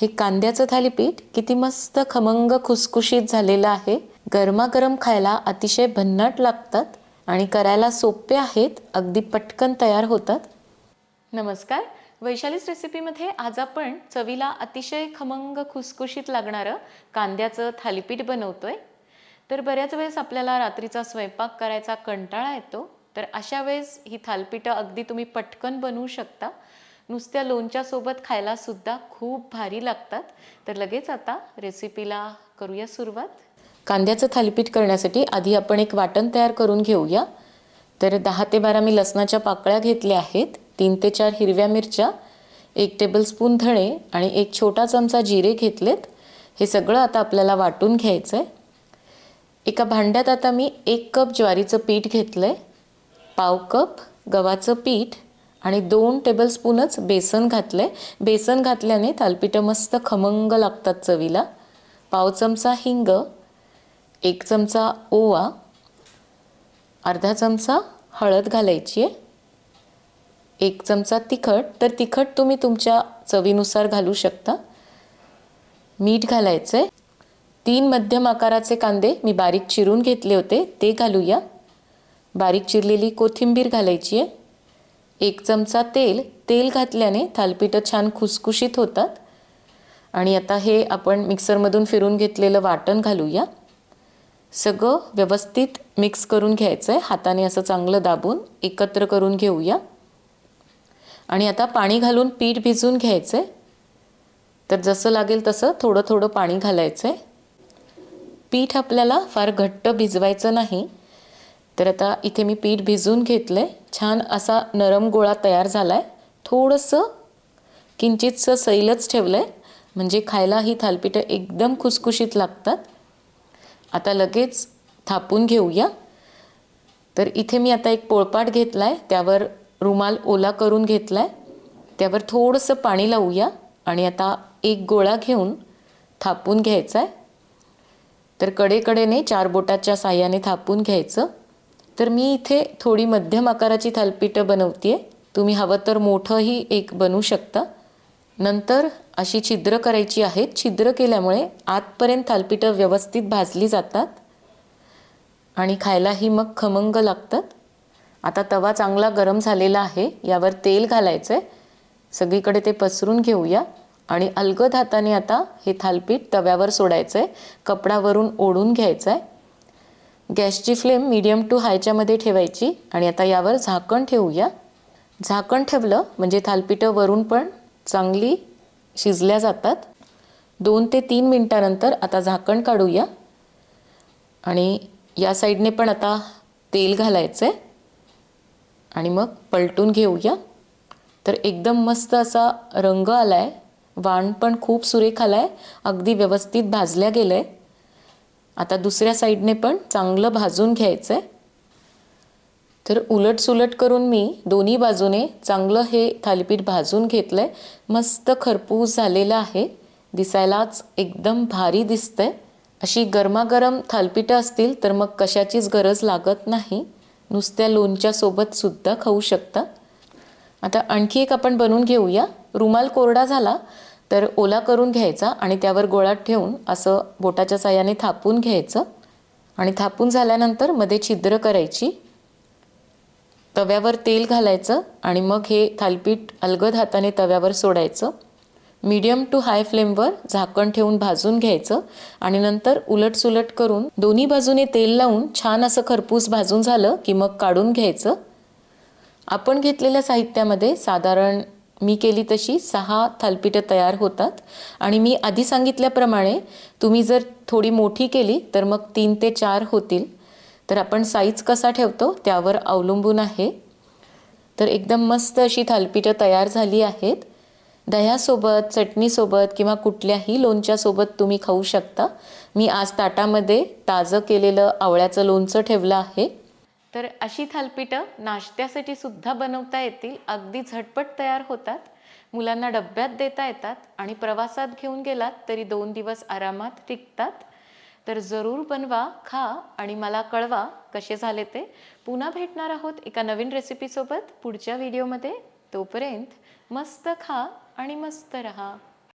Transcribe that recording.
हे कांद्याचं थालीपीठ किती मस्त खमंग खुसखुशीत झालेलं आहे. गरमागरम खायला अतिशय भन्नाट लागतात आणि करायला सोपे आहेत अगदी पटकन तयार होतात. नमस्कार. वैशालीच रेसिपीमध्ये आज आपण चवीला अतिशय खमंग खुसखुशीत लागणारं कांद्याचं थालीपीठ बनवतोय. तर बऱ्याच वेळेस आपल्याला रात्रीचा स्वयंपाक करायचा कंटाळा येतो. तर अशा वेळेस ही थालीपीठं अगदी तुम्ही पटकन बनवू शकता. नुसत्या लोणच्यासोबत खायला सुद्धा खूप भारी लागतात. तर लगेच आता रेसिपीला करूया सुरुवात. कांद्याचं थालीपीठ करण्यासाठी आधी आपण एक वाटण तयार करून घेऊया. तर दहा ते बारा मी लसणाच्या पाकळ्या घेतल्या आहेत. तीन ते चार हिरव्या मिरच्या एक टेबलस्पून धणे आणि एक छोटा चमचा जिरे घेतलेत. हे सगळं आता आपल्याला वाटून घ्यायचं आहे एका भांड्यात आता मी एक कप ज्वारीचं पीठ घेतलं आहे पाव कप गव्हाचं पीठ आणि दोन टेबलस्पूनच बेसन घातलं आहे बेसन घातल्याने थालपिठं मस्त खमंग लागतात चवीला. पाव चमचा हिंग एक चमचा ओवा अर्धा चमचा हळद घालायची आहे. एक चमचा तिखट तर तिखट तुम्ही तुमच्या चवीनुसार घालू शकता. मीठ घालायचं आहे तीन मध्यम आकाराचे कांदे मी बारीक चिरून घेतले होते ते घालूया. बारीक चिरलेली कोथिंबीर घालायची आहे. एक चमचा तेल तेल घातल्याने थालपिठं छान खुसखुशीत होतात. आणि आता हे आपण मिक्सरमधून फिरून घेतलेलं वाटण घालूया. सगळं व्यवस्थित मिक्स करून घ्यायचं आहे हाताने असं चांगलं दाबून एकत्र करून घेऊया. आणि आता पाणी घालून पीठ भिजवून घ्यायचं आहे तर जसं लागेल तसं थोडं थोडं पाणी घालायचं आहे पीठ आपल्याला फार घट्ट भिजवायचं नाही. तर आता इथे मी पीठ भिजवून घेतलं आहे छान असा नरम गोळा तयार झाला आहे थोडंसं किंचितसं सैलच ठेवलं आहे म्हणजे खायला ही थालपिठं एकदम खुसखुशीत लागतात. आता लगेच थापून घेऊया. तर इथे मी आता एक पोळपाट घेतला आहे त्यावर रुमाल ओला करून घेतला आहे त्यावर थोडंसं पाणी लावूया. आणि आता एक गोळा घेऊन थापून घ्यायचा आहे तर कडेकडेने चार बोटाच्या साह्याने थापून घ्यायचं. तर मी इथे थोडी मध्यम आकाराची थालपीठं बनवते तुम्ही हवं तर मोठंही एक बनवू शकता. नंतर अशी छिद्र करायची आहेत. छिद्र केल्यामुळे आतपर्यंत थालपीठं व्यवस्थित भाजली जातात. आणि खायलाही मग खमंग लागतात. आता तवा चांगला गरम झालेला आहे. यावर तेल घालायचं आहे सगळीकडे ते पसरून घेऊया. आणि अलगद हाताने आता हे थालपीठ तव्यावर सोडायचं आहे कपडावरून ओढून घ्यायचं आहे गॅसची फ्लेम मीडियम टू हायच्यामध्ये ठेवायची आणि आता यावर झाकण ठेवूया. झाकण ठेवलं म्हणजे थालपिठं वरून पण चांगली शिजल्या जातात. दोन ते तीन मिनटानंतर आता झाकण काढूया. आणि या साईडने पण आता तेल घालायचं आहे आणि मग पलटून घेऊया. तर एकदम मस्त असा रंग आला आहे वाण पण खूप सुरेख आला आहे अगदी व्यवस्थित भाजल्या गेलं आहे आता दुसऱ्या साईडने पण चांगलं भाजून घ्यायचं आहे तर उलट सुलट करून मी दोन्ही बाजूने चांगलं हे थालीपीठ भाजून घेतलं आहे मस्त खरपूस झालेलं आहे. दिसायलाच एकदम भारी दिसतंय. अशी गरमागरम थालपीठं असतील तर मग कशाचीच गरज लागत नाही. नुसत्या लोणच्यासोबतसुद्धा खाऊ शकता. आता आणखी एक आपण बनवून घेऊया. रुमाल कोरडा झाला. तर ओला करून घ्यायचा आणि त्यावर गोळात ठेवून असं बोटाच्या साह्याने थापून घ्यायचं. आणि थापून झाल्यानंतरमध्ये छिद्र करायची. तव्यावर तेल घालायचं आणि मग हे थालपीठ अलगद हाताने तव्यावर सोडायचं. मीडियम टू हाय फ्लेमवर झाकण ठेवून भाजून घ्यायचं आणि नंतर उलटसुलट करून दोन्ही बाजूने तेल लावून छान असं खरपूस भाजून झालं की मग काढून घ्यायचं. आपण घेतलेल्या साहित्यामध्ये साधारण मी केली तशी सहा थालपिठं तयार होतात. आणि मी आधी सांगितल्याप्रमाणे तुम्ही जर थोडी मोठी केली तर मग तीन ते चार होतील. तर आपण साईज कसा ठेवतो त्यावर अवलंबून आहे. तर एकदम मस्त अशी थालपिठं तयार झाली आहेत. दह्यासोबत चटणीसोबत किंवा कुठल्याही लोणच्यासोबत तुम्ही खाऊ शकता. मी आज ताटामध्ये ताजं केलेलं आवळ्याचं लोणचं ठेवलं आहे. तर अशी थालपिठं नाश्त्यासाठी सुद्धा बनवता येतील अगदी झटपट तयार होतात. मुलांना डब्यात देता येतात आणि प्रवासात घेऊन गेलात तरी दोन दिवस आरामात टिकतात. तर जरूर बनवा खा आणि मला कळवा कसे झाले ते. पुन्हा भेटणार आहोत एका नवीन रेसिपीसोबत पुढच्या व्हिडिओमध्ये तोपर्यंत मस्त खा आणि मस्त रहा.